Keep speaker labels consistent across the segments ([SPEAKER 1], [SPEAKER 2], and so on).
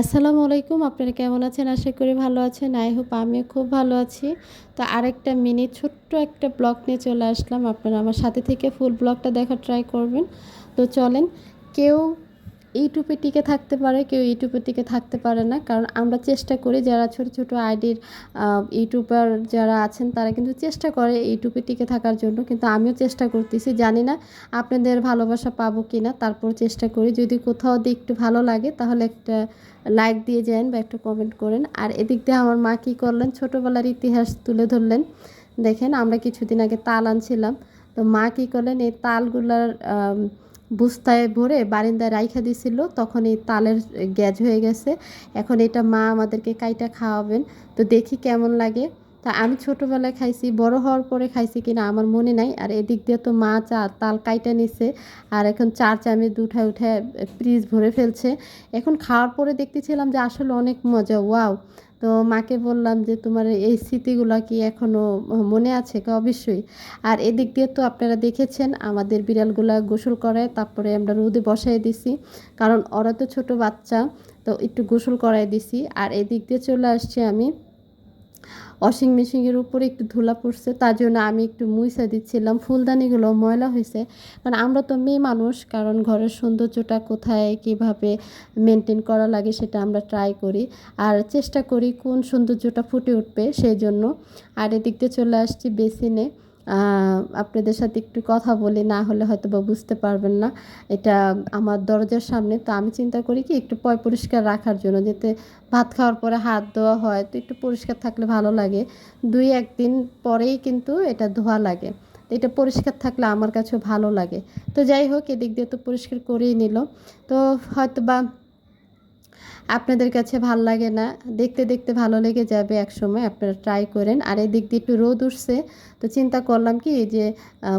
[SPEAKER 1] আসসালামু আলাইকুম, আপনারা কেমন আছেন? আশা করি ভালো আছেন। আই হোপ আমিও খুব ভালো আছি। তো আরেকটা মিনি ছোট্ট একটা ব্লগ নিয়ে চলে আসলাম। আপনারা আমার সাথে থেকে ফুল ব্লগটা দেখার ট্রাই করবেন। তো চলেন, কেউ ইউটিউবে টিকে থাকতে পারে, কেউ ইউটিউবে টিকে থাকতে পারে না। কারণ আমরা চেষ্টা করি যারা ছোট ছোট আইডির ইউটিউবার যারা আছেন, তারা কিন্তু চেষ্টা করে ইউটিউবে টিকে থাকার জন্য। কিন্তু আমিও চেষ্টা করতেছি, জানি না আপনাদের ভালোবাসা পাবো কি না তারপর চেষ্টা করি, যদি কোথাও দিয়ে একটু ভালো লাগে, তাহলে একটা লাইক দিয়ে যান বা একটু কমেন্ট করেন। আর এদিক দিয়ে আমার মা কী করলেন, ছোটোবেলার ইতিহাস তুলে ধরলেন। দেখেন, আমরা কিছুদিন আগে তাল আনছিলাম। তো মা কী করলেন, এই তালগুলার বুস্তায় ভরে বারিন্দায় রাইখা দিছিল তখন এই তালের গ্যাজ হয়ে গেছে। এখন এটা মা আমাদেরকে কাইটা খাওয়াবেন। তো দেখি কেমন লাগে। তা আমি ছোটোবেলায় খাইছি, বড় হওয়ার পরে খাইছি কিনা আমার মনে নাই। আর এদিক দিয়ে তো মা চা, তাল কাইটা নিছে। আর এখন চার চামচ উঠায় উঠায় ফ্রিজ ভরে ফেলছে। এখন খাওয়ার পরে দেখতেছিলাম যে আসলে অনেক মজা, ওয়াও। তো মাকে বললাম যে, তোমার এই স্মৃতিগুলো কি এখনও মনে আছে? অবশ্যই। আর এদিক দিয়ে তো আপনারা দেখেছেন, আমাদের বিড়ালগুলো গোসল করে, তারপরে আমরা রোদে বসাই দিছি। কারণ ওরা তো ছোটো বাচ্চা, তো একটু গোসল করাই দিছি। আর এদিক দিয়ে চলে আসছি আমি। ওয়াশিং মেশিনের উপরে একটু ধুলা পড়ছে, তার জন্য আমি একটু মুইসা দিচ্ছিলাম। ফুলদানিগুলো ময়লা হয়েছে। কারণ আমরা তো মেয়ে মানুষ, কারণ ঘরের সৌন্দর্যটা কোথায়, কীভাবে মেনটেন করা লাগে সেটা আমরা ট্রাই করি। আর চেষ্টা করি কোন সৌন্দর্যটা ফুটে উঠবে সেই জন্য। আর এদিক দিয়ে চলে আসছি বেসিনে। আপনাদের সাথে একটু কথা বলি, না হলে হয়তো বা বুঝতে পারবেন না। এটা আমার দরজার সামনে, তো আমি চিন্তা করি কি একটু পয় পরিষ্কার রাখার জন্য, যাতে ভাত খাওয়ার পরে হাত ধোয়া হয়, তো একটু পরিষ্কার থাকলে ভালো লাগে। দুই একদিন পরেই কিন্তু এটা ধোয়া লাগে। তো এটা পরিষ্কার থাকলে আমার কাছেও ভালো লাগে। তো যাই হোক, এদিক দিয়ে তো পরিষ্কার করেই নিল। তো হয়তো বা আপনাদের কাছে ভালো লাগে না, দেখতে দেখতে ভালো লেগে যাবে এক সময় আপনারা ট্রাই করেন। আর এই দিক দিয়ে একটু রোদ উঠছে, তো চিন্তা করলাম কি যে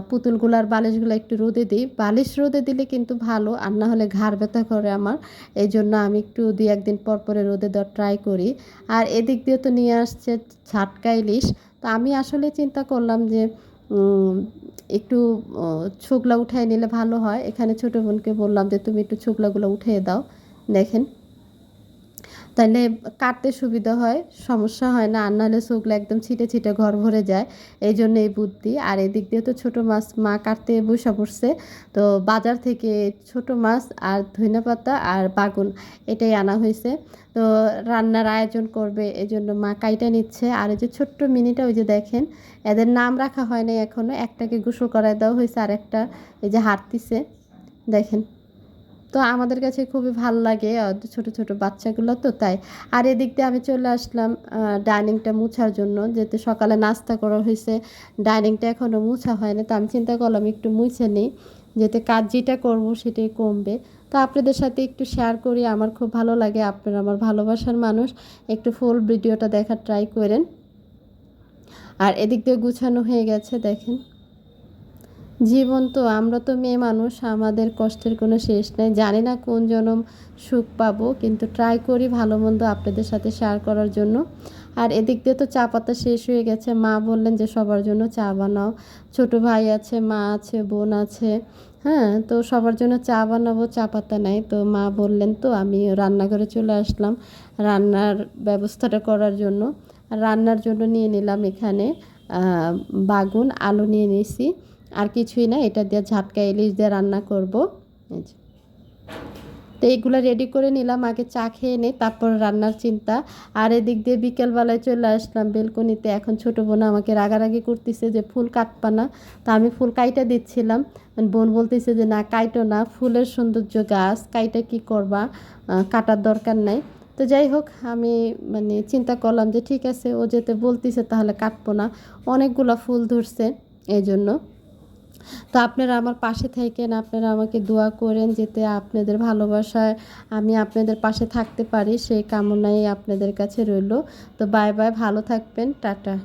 [SPEAKER 1] পুতুলগুলার বালিশগুলো একটু রোদে দিই। বালিশ রোদে দিলে কিন্তু ভালো, আর না হলে ঘাড় ব্যথা করে আমার। এই জন্য আমি একটু দুই একদিন পর পরে রোদে দেওয়ার ট্রাই করি। আর এদিক দিয়ে তো নিয়ে আসছে ছাটকা ইলিশ। তো আমি আসলে চিন্তা করলাম যে একটু ছোকলা উঠাই নিলে ভালো হয়। এখানে ছোটো বোনকে বললাম যে, তুমি একটু ছোকলাগুলো উঠিয়ে দাও, দেখেন। তাহলে কাটতে সুবিধা হয়, সমস্যা হয় না। আর নাহলে শুকলে একদম ছিটে ছিটে ঘর ভরে যায়। এই জন্য এই বুদ্ধি। আর এদিক দিয়ে তো ছোটো মাছ মা কাটতে বসে পড়ছে। তো বাজার থেকে ছোট মাছ আর ধইনা পাতা আর বাগুন এটাই আনা হয়েছে। তো রান্নার আয়োজন করবে এই জন্য মা কাইটা নিচ্ছে। আর এই যে ছোট্ট মিনিটা ওই যে দেখেন, এদের নাম রাখা হয় নাই এখনও একটাকে গোসল করায় দেওয়া হয়েছে আর একটা এই যে হাঁটতিছে দেখেন। তো আমাদের কাছে খুবই ভালো লাগে ছোট ছোট বাচ্চাগুলো তো, তাই। আর এদিক দিয়ে আমি চলে আসলাম ডাইনিংটা মুছার জন্য, যেহেতু সকালে নাস্তা করা হয়েছে, ডাইনিংটা এখনও মুছা হয়নি, তো আমি চিন্তা করলাম একটু মুছে নিই যেতে কাজ যেটা করব সেটাই কমবে। তো আপনাদের সাথে একটু শেয়ার করি, আমার খুব ভালো লাগে, আপনারা আমার ভালোবাসার মানুষ, একটু ফুল ভিডিওটা দেখার ট্রাই করেন। আর এদিক দিয়ে গুছানো হয়ে গেছে, দেখেন। জীবন তো আমরা তো মেয়ে মানুষ, আমাদের কষ্টের কোনো শেষ নেই। জানি না কোন জনম সুখ পাবো, কিন্তু ট্রাই করি ভালো মন্দ আপনাদের সাথে শেয়ার করার জন্য। আর এদিক দিয়ে তো চা পাতা শেষ হয়ে গেছে। মা বললেন যে সবার জন্য চা বানাও। ছোট ভাই আছে, মা আছে, বোন আছে। হ্যাঁ তো সবার জন্য চা বানাবো, চা পাতা নাই। তো মা বললেন, তো আমি রান্নাঘরে চলে আসলাম রান্নার ব্যবস্থাটা করার জন্য। রান্নার জন্য নিয়ে নিলাম এখানে বাগুন, আলু নিয়ে নিয়েছি। আর কিছুই না, এটা দিয়ে ঝাটকা ইলিশ দিয়ে রান্না করব। তো এইগুলো রেডি করে নিলাম, আগে চা খেয়ে নিই তারপর রান্নার চিন্তা। আর এদিক দিয়ে বিকেলবেলায় চলে আসলাম বেলকনিতে। এখন ছোটো বোন আমাকে রাগারাগি করতেছে যে, ফুল কাটপা না। তা আমি ফুল কাইটা দিচ্ছিলাম। বোন বলতেছে যে, না, কাইটো না, ফুলের সৌন্দর্য গাছ, কাইটা কি করবা? কাটার দরকার নাই। তো যাই হোক, আমি মানে চিন্তা করলাম যে, ঠিক আছে, ও যেতে বলতেছে তাহলে কাটবো না। অনেকগুলো ফুল ধরছে এই জন্য তো আপনারা আমার পাশে থাকেন, আপনারা আমাকে দোয়া করেন যেতে আপনাদের ভালোবাসায় আমি আপনাদের পাশে থাকতে পারি। সেই কামনাই আপনাদের কাছে রইল। তো বাই বাই ভালো থাকবেন, টাটা।